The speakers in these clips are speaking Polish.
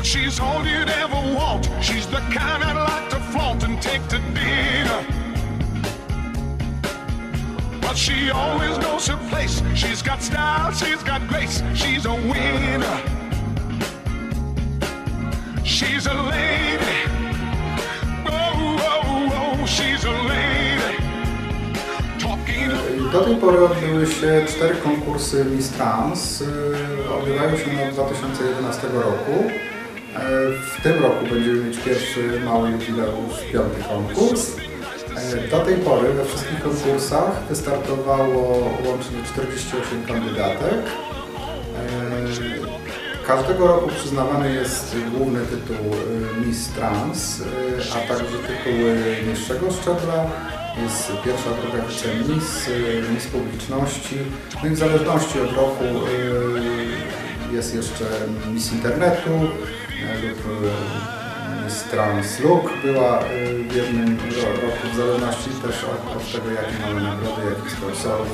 But she's all you'd ever want. She's the kind I'd like to flaunt and take to dinner. But she always knows her place. She's got style, she's got grace. She's a winner. She's a lady. Oh, oh, oh, she's a Do tej pory odbyły się cztery konkursy Miss Trans. Odbywają się od 2011 roku. E, W tym roku będziemy mieć pierwszy mały jubileusz, piąty konkurs. E, Do tej pory we wszystkich konkursach wystartowało łącznie 48 kandydatek. E, Każdego roku przyznawany jest główny tytuł Miss Trans, a także tytuły niższego szczebla. Jest pierwsza, druga wice Miss, Publiczności. No i w zależności od roku jest jeszcze Miss Internetu lub Trans Look była y, w jednym ro- roku, w zależności też od, od tego, jakie mamy nagrody, jakich sponsorów.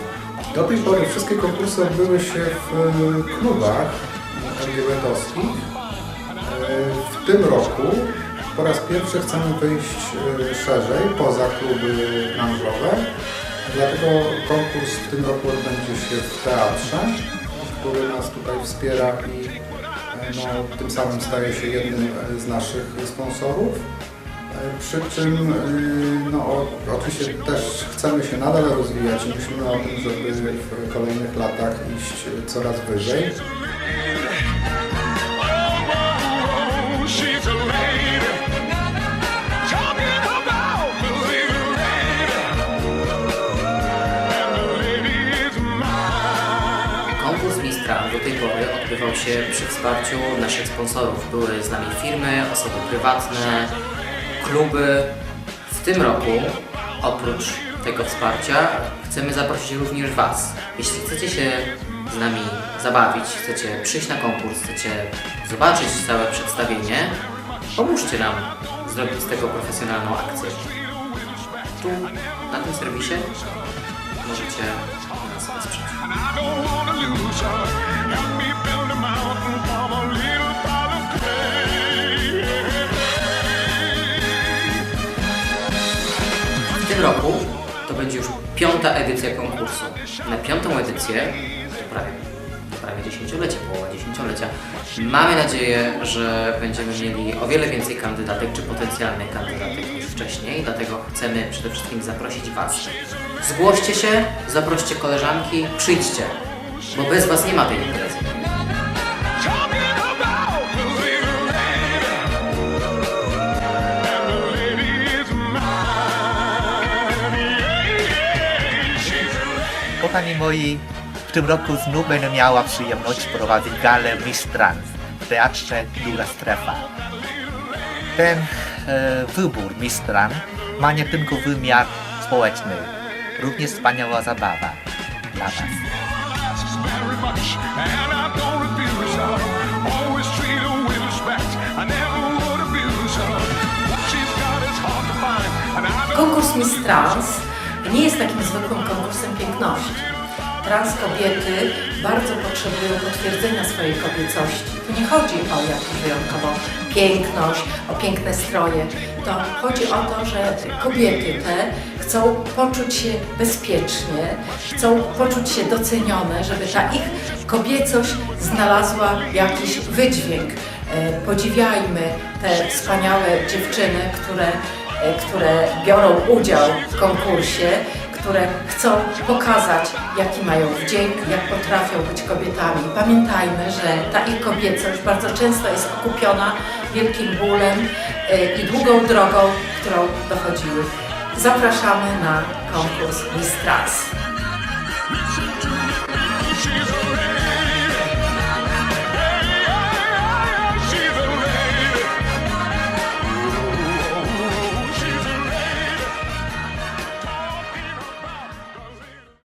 Do tej pory wszystkie konkursy odbyły się w y, klubach LGBT-owskich. E, W tym roku po raz pierwszy chcemy wyjść e, szerzej, poza kluby branżowe. Dlatego konkurs w tym roku odbędzie się w teatrze, który nas tutaj wspiera i e, no, tym samym staje się jednym e, z naszych sponsorów. E, Przy czym e, no, oczywiście też chcemy się nadal rozwijać i myślimy o tym, żeby w kolejnych latach iść coraz wyżej. Odbywał się przy wsparciu naszych sponsorów. Były z nami firmy, osoby prywatne, kluby. W tym roku, oprócz tego wsparcia, chcemy zaprosić również Was. Jeśli chcecie się z nami zabawić, chcecie przyjść na konkurs, chcecie zobaczyć całe przedstawienie, pomóżcie nam zrobić z tego profesjonalną akcję. Tu, na tym serwisie, możecie nas wesprzeć. Tym roku to będzie już piąta edycja konkursu. Na piątą edycję, to prawie, to prawie dziesięciolecie, połowa dziesięciolecia, mamy nadzieję, że będziemy mieli o wiele więcej kandydatek czy potencjalnych kandydatek niż wcześniej, dlatego chcemy przede wszystkim zaprosić Was. Zgłoście się, zaproście koleżanki, przyjdźcie, bo bez Was nie ma tej imprezy. Kochani moi, w tym roku znów będę miała przyjemność prowadzić galę Miss Trans w Teatrze Druga Strefa. Ten e, wybór Miss Trans ma nie tylko wymiar społeczny, również wspaniała zabawa dla Was. Konkurs Miss Trans nie jest takim zwykłym konkursem piękności. Trans kobiety bardzo potrzebują potwierdzenia swojej kobiecości. Tu nie chodzi o jakąś wyjątkową piękność, o piękne stroje. To chodzi o to, że kobiety te chcą poczuć się bezpiecznie, chcą poczuć się docenione, żeby ta ich kobiecość znalazła jakiś wydźwięk. E, Podziwiajmy te wspaniałe dziewczyny, które które biorą udział w konkursie, które chcą pokazać, jaki mają wdzięk, jak potrafią być kobietami. Pamiętajmy, że ta ich kobiecość bardzo często jest okupiona wielkim bólem e, i długą drogą, którą dochodziły. Zapraszamy na konkurs Miss Trans.